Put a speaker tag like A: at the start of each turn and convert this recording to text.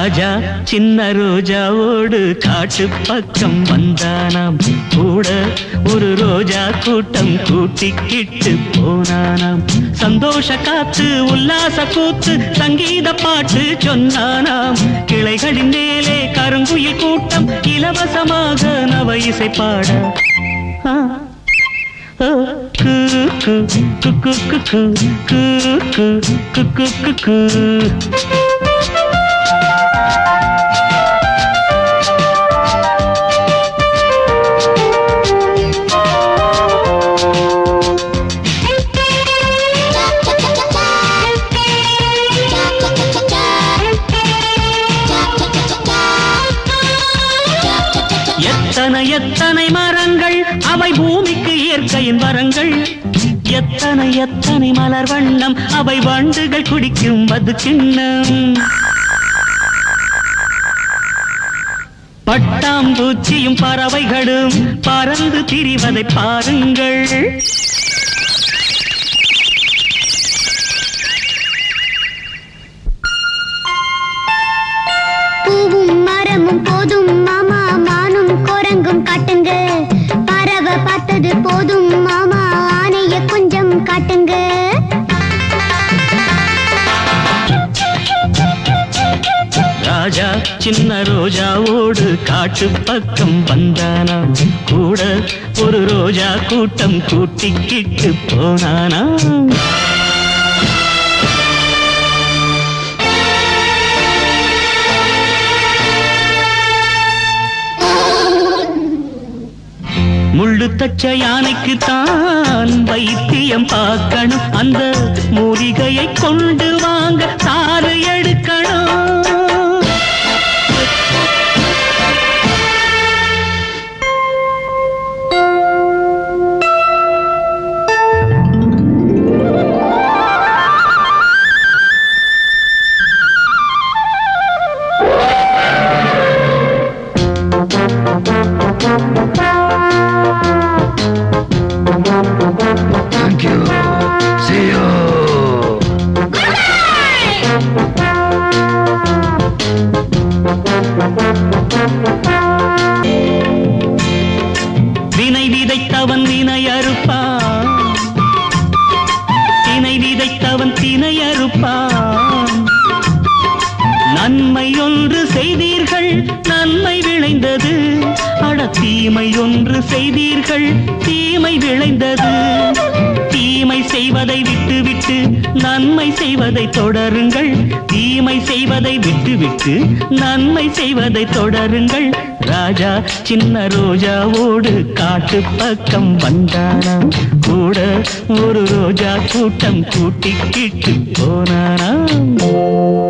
A: ராஜா சின்ன ரோஜாவோடு காட்டு பக்கம் வந்தானாம் கூட ஒரு ரோஜா கூட்டம் கூட்டிக்கிட்டு போனானாம் சந்தோஷ காத்து உல்லாச கூத்து சங்கீத பாட்டு சொன்னானாம் கிளைகளின் மேலே கருங்குயில் கூட்டம் இலவசமாக நவ இசை பாட குக்கு குக்கு குக்கு குக்கு குக்கு குக்கு எத்தனை எத்தனை மரங்கள்? அவை பூமிக்கு இயற்கையின் வரங்கள். எத்தனை எத்தனை மலர் வண்ணம் அவை வண்டுகள் குடிக்கும் மது கிண்ணம். பட்டாம்பூச்சியும் பறவைகளும் பறந்து திரிவதை பாருங்கள். ராஜா சின்ன ரோஜாவோடு காட்டு பக்கம் வந்தானா? கூட ஒரு ரோஜா கூட்டம் கூட்டிக்கிட்டு போனானா? முள்ளு தச்ச யானைக்கு தான் வைத்தியம் பார்க்கணும். அந்த மூலிகையை கொண்டு வாங்க தாறு எடுக்கணும். ஒன்று செய்தீர்கள் நன்மை விளைந்தது. அட தீமை ஒன்று செய்தீர்கள் தீமை விளைந்தது. தீமை செய்வதை விட்டுவிட்டு நன்மை செய்வதை தொடருங்கள். தீமை செய்வதை விட்டுவிட்டு நன்மை செய்வதை தொடருங்கள். ராஜா சின்ன ரோஜாவோடு காட்டு பக்கம் வந்தானாம் கூட ஒரு ரோஜா கூட்டம் கூட்டிக்கிட்டு போனானாம்